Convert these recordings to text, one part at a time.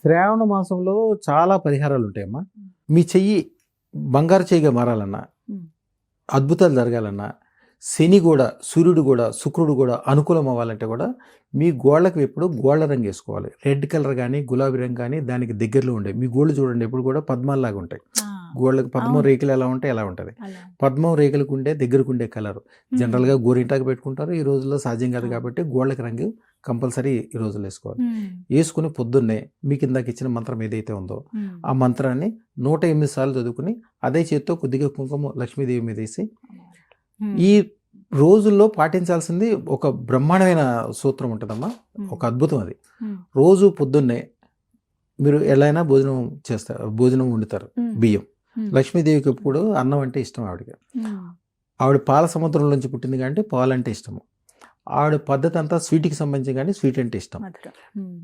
శ్రావణ మాసంలో చాలా పరిహారాలు ఉంటాయమ్మా మీ చెయ్యి బంగారు చెయ్యిగా మారాలన్నా. అద్భుతాలు జరగాలన్నా శని కూడా సూర్యుడు కూడా శుక్రుడు కూడా అనుకూలం అవ్వాలంటే కూడా మీ గోళ్ళకి ఎప్పుడు గోళ్ళ రంగు వేసుకోవాలి రెడ్ కలర్ కానీ గులాబీ రంగు కానీ దానికి దగ్గరలో ఉండే మీ గోళ్ళు చూడండి ఎప్పుడు కూడా పద్మాల్లాగా ఉంటాయి గోళ్ళకి పద్మం. రేకులు ఎలా ఉంటాయి ఎలా ఉంటుంది. పద్మం రేకులకు ఉండే దగ్గరకు ఉండే కలర్. జనరల్గా గోరింటాకు పెట్టుకుంటారు ఈ రోజుల్లో సాధ్యం కాదు. కాబట్టి గోళ్ళకి రంగు కంపల్సరీ ఈ రోజుల్లో వేసుకోవాలి. వేసుకుని పొద్దున్నే మీకు ఇందాక ఇచ్చిన మంత్రం ఏదైతే ఉందో. ఆ మంత్రాన్ని నూట ఎనిమిది సార్లు చదువుకుని అదే చేత్తో కొద్దిగా కుంకుమ లక్ష్మీదేవి మీద వేసి. ఈ రోజుల్లో పాటించాల్సింది ఒక బ్రహ్మాండమైన సూత్రం ఉంటుందమ్మా మ్మ్. ఒక అద్భుతం అది. రోజు పొద్దున్నే మీరు ఎలా అయినా భోజనం చేస్తారు భోజనం వండుతారు. బియ్యం. లక్ష్మీదేవికి ఎప్పుడు అన్నం అంటే ఇష్టం ఆవిడకి. ఆవిడ పాల సముద్రం నుంచి పుట్టింది కాబట్టి పాలు అంటే ఇష్టము ఆవిడ పద్ధతి అంతా స్వీట్కి సంబంధించి కానీ స్వీట్ అంటే ఇష్టం.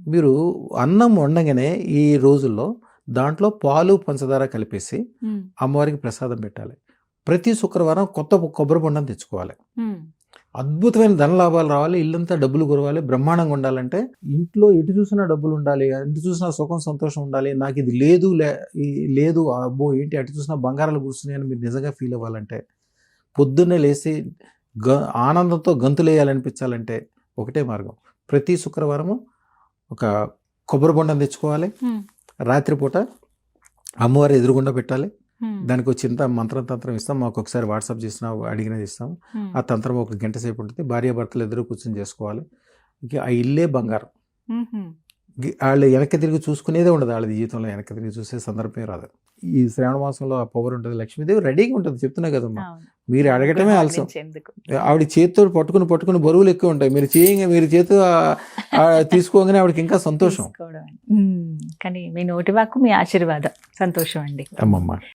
మీరు అన్నం వండగానే ఈ రోజుల్లో దాంట్లో పాలు పంచదార కలిపేసి మ్మ్. అమ్మవారికి ప్రసాదం పెట్టాలి ప్రతి శుక్రవారం కొత్త కొబ్బరి బొండం తెచ్చుకోవాలి. అద్భుతమైన ధన లాభాలు రావాలి ఇల్లంతా డబ్బులు కురవాలి బ్రహ్మాండంగా ఉండాలంటే ఇంట్లో ఎటు చూసినా డబ్బులు ఉండాలి ఎటు చూసినా సుఖం సంతోషం ఉండాలి నాకు ఇది లేదు లేదు అబ్బో ఏంటి అటు చూసినా బంగారాలు కూర్చున్నాయి అని మీరు నిజంగా ఫీల్ అవ్వాలంటే పొద్దున్నే లేచి గ ఆనందంతో గంతులు వేయాలనిపించాలంటే ఒకటే మార్గం. ప్రతి శుక్రవారము ఒక కొబ్బరి బొండం తెచ్చుకోవాలి. రాత్రిపూట అమ్మవారి ఎదురుగుండా పెట్టాలి. దానికి ఒక చింత మంత్రం తంత్రం ఇస్తాం. మాకు ఒకసారి వాట్సాప్ చేసిన అడిగినది ఇస్తాం. ఆ తంత్రం ఒక గంట సేపు ఉంటుంది. భార్యాభర్తలు ఎదురు కూర్చొని చేసుకోవాలి. ఇక ఆ ఇల్లే బంగారం. వాళ్ళు వెనక్కి తిరిగి చూసుకునేదే ఉండదు. వాళ్ళ జీవితంలో వెనక్కి తిరిగి చూసే సందర్భమే రాదు. ఈ శ్రావణ మాసంలో ఆ పవర్ ఉంటుంది. లక్ష్మీదేవి రెడీగా ఉంటుంది. చెప్తున్నా కదమ్మా. మీరు అడగటమే ఆలస్యం. ఆవిడ చేతితో పట్టుకుని పట్టుకుని బరువులు ఎక్కువ ఉంటాయి. మీరు చేయంగా మీరు చేతి తీసుకోగానే ఆవిడకి ఇంకా సంతోషం. కానీ మీ నోటి వాక్కు మీ ఆశీర్వాదం. సంతోషం అండి. అమ్మమ్మ.